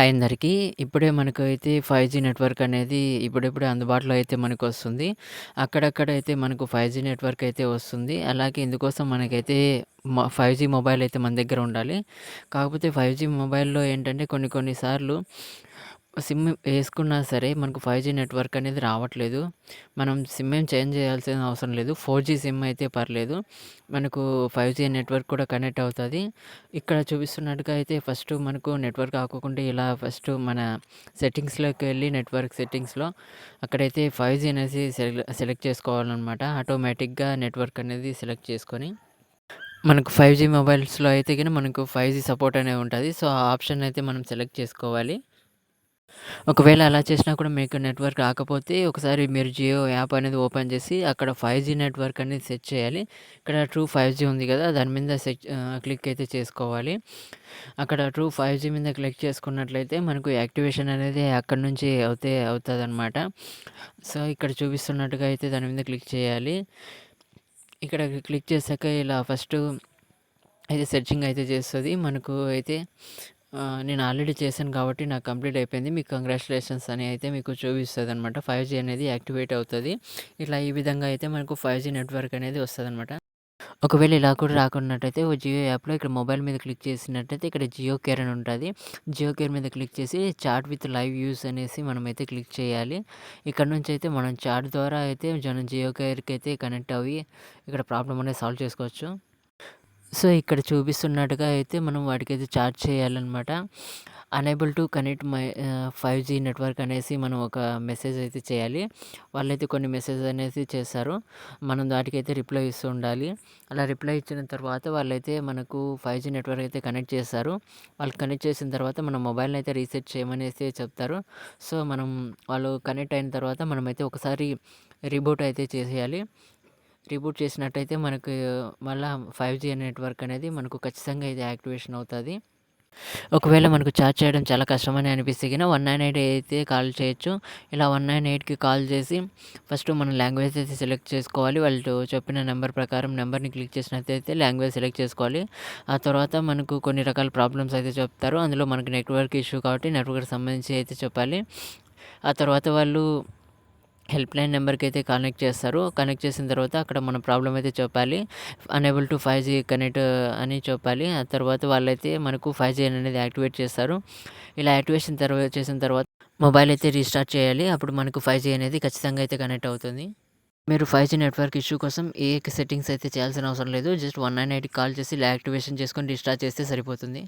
Hi అందరికీ. ఇప్పుడే మనకైతే 5జీ నెట్వర్క్ అనేది ఇప్పుడిప్పుడే అందుబాటులో అయితే మనకు వస్తుంది అక్కడక్కడ అయితే మనకు ఫైవ్ జీ నెట్వర్క్ అయితే వస్తుంది. అలాగే ఇందుకోసం మనకైతే ఫైవ్ జీ మొబైల్ అయితే మన దగ్గర ఉండాలి. కాకపోతే ఫైవ్ జీ మొబైల్‌లో ఏంటంటే కొన్ని కొన్ని సార్లు సిమ్ వేసుకున్నా సరే మనకు ఫైవ్ జీ నెట్వర్క్ అనేది రావట్లేదు. మనం సిమ్ ఏం చేంజ్ చేయాల్సిన అవసరం లేదు. ఫోర్ జీ సిమ్ అయితే పర్లేదు. మనకు ఫైవ్ జీ నెట్వర్క్ కూడా కనెక్ట్ అవుతుంది ఇక్కడ చూపిస్తున్నట్టుగా అయితే ఫస్ట్ మనకు నెట్వర్క్ ఆకోకుండా ఇలా ఫస్ట్ మన సెట్టింగ్స్‌లోకి వెళ్ళి నెట్వర్క్ సెట్టింగ్స్‌లో అక్కడైతే 5జీ అనేసి సెలెక్ సెలెక్ట్ చేసుకోవాలనమాట. ఆటోమేటిక్‌గా నెట్వర్క్ అనేది సెలెక్ట్ చేసుకొని మనకు ఫైవ్ జీ మొబైల్స్‌లో అయితే కానీ మనకు ఫైవ్ జీ సపోర్ట్ అనేది ఉంటుంది సో, ఆ ఆప్షన్ అయితే మనం సెలెక్ట్ చేసుకోవాలి. ఒకవేళ అలా చేసినా కూడా మీకు నెట్వర్క్ రాకపోతే ఒకసారి మీరు జియో యాప్ అనేది ఓపెన్ చేసి అక్కడ ఫైవ్ జీ నెట్వర్క్ అనేది సెట్ చేయాలి. ఇక్కడ ట్రూ 5జీ ఉంది కదా! దాని మీద సెట్ క్లిక్ అయితే చేసుకోవాలి. అక్కడ ట్రూ 5జీ మీద క్లిక్ చేసుకున్నట్లయితే మనకు యాక్టివేషన్ అనేది అక్కడి నుంచి అవుతే అవుతదనమాట. సో, ఇక్కడ చూపిస్తున్నట్టుగా అయితే దాని మీద క్లిక్ చేయాలి. ఇక్కడ క్లిక్ చేశాక ఇలా ఫస్ట్ అయితే సెర్చింగ్ అయితే చేస్తుంది మనకు అయితే నేను ఆల్రెడీ చేశాను కాబట్టి నాకు కంప్లీట్ అయిపోయింది. మీకు కంగ్రాచులేషన్స్ అని అయితే మీకు చూపిస్తుంది అనమాట ఫైవ్ జీ అనేది యాక్టివేట్ అవుతుంది ఇట్లా ఈ విధంగా అయితే మనకు ఫైవ్ జీ నెట్వర్క్ అనేది వస్తుంది అనమాట ఒకవేళ ఇలా కూడా రాకున్నట్టయితే ఓ జియో యాప్‌లో ఇక్కడ మొబైల్ మీద క్లిక్ చేసినట్టయితే ఇక్కడ జియో కేర్ అని ఉంటుంది జియో కేర్ మీద క్లిక్ చేసి చాట్ విత్ లైవ్ యూస్ అనేసి మనమైతే క్లిక్ చేయాలి. ఇక్కడ నుంచి అయితే మనం చాట్ ద్వారా అయితే మనం జియో కేర్‌కి అయితే కనెక్ట్ అవి ఇక్కడ ప్రాబ్లం అనేది సాల్వ్ చేసుకోవచ్చు. సో, ఇక్కడ చూపిస్తున్నట్టుగా అయితే మనం వాటికైతే చార్జ్ చేయాలనమాట. Unable to connect my five G network అనేసి మనం ఒక మెసేజ్ అయితే చేయాలి. వాళ్ళైతే కొన్ని మెసేజ్ అనేసి చేస్తారు. మనం వాటికైతే రిప్లై ఇస్తూ ఉండాలి. అలా రిప్లై ఇచ్చిన తర్వాత వాళ్ళైతే మనకు ఫైవ్ జీ నెట్వర్క్ అయితే కనెక్ట్ చేస్తారు. వాళ్ళు కనెక్ట్ చేసిన తర్వాత మన మొబైల్‌ని అయితే రీసెట్ చేయమనేసి చెప్తారు. సో, మనం వాళ్ళు కనెక్ట్ అయిన తర్వాత మనమైతే ఒకసారి రీబూట్ అయితే చేసేయాలి. రీబూట్ చేసినట్టయితే మనకు మళ్ళా 5జీ నెట్వర్క్ అనేది మనకు ఖచ్చితంగా ఇది యాక్టివేషన్ అవుతుంది ఒకవేళ మనకు చార్జ్ చేయడం చాలా కష్టమని అనిపిస్తే గిన 198 అయితే కాల్ చేయొచ్చు. ఇలా 198కి కాల్ చేసి ఫస్ట్ మనం లాంగ్వేజ్ అయితే సెలెక్ట్ చేసుకోవాలి. వాళ్ళు చెప్పిన నెంబర్ ప్రకారం నెంబర్ని క్లిక్ చేసినట్టయితే లాంగ్వేజ్ సెలెక్ట్ చేసుకోవాలి. ఆ తర్వాత మనకు కొన్ని రకాల ప్రాబ్లమ్స్ అయితే చెప్తారు. అందులో మనకు నెట్వర్క్ ఇష్యూ కాబట్టి నెట్వర్క్ సంబంధించి అయితే చెప్పాలి. ఆ తర్వాత వాళ్ళు హెల్ప్‌లైన్ నెంబర్కి అయితే కనెక్ట్ చేస్తారు. కనెక్ట్ చేసిన తర్వాత అక్కడ మన ప్రాబ్లమ్ అయితే చెప్పాలి. Unable to five G connect అని చెప్పాలి. ఆ తర్వాత వాళ్ళైతే మనకు ఫైవ్ జీ అనేది యాక్టివేట్ చేస్తారు. ఇలా యాక్టివేషన్ తర్వాత చేసిన తర్వాత మొబైల్ అయితే రీస్టార్ట్ చేయాలి. అప్పుడు మనకు ఫైవ్ జీ అనేది ఖచ్చితంగా అయితే కనెక్ట్ అవుతుంది. మీరు ఫైవ్ జీ నెట్వర్క్ ఇష్యూ కోసం ఏ సెట్టింగ్స్ అయితే చేయాల్సిన అవసరం లేదు. జస్ట్ 198కి కాల్ చేసి ఇలా యాక్టివేషన్ చేసుకొని రీస్టార్ట్ చేస్తే సరిపోతుంది.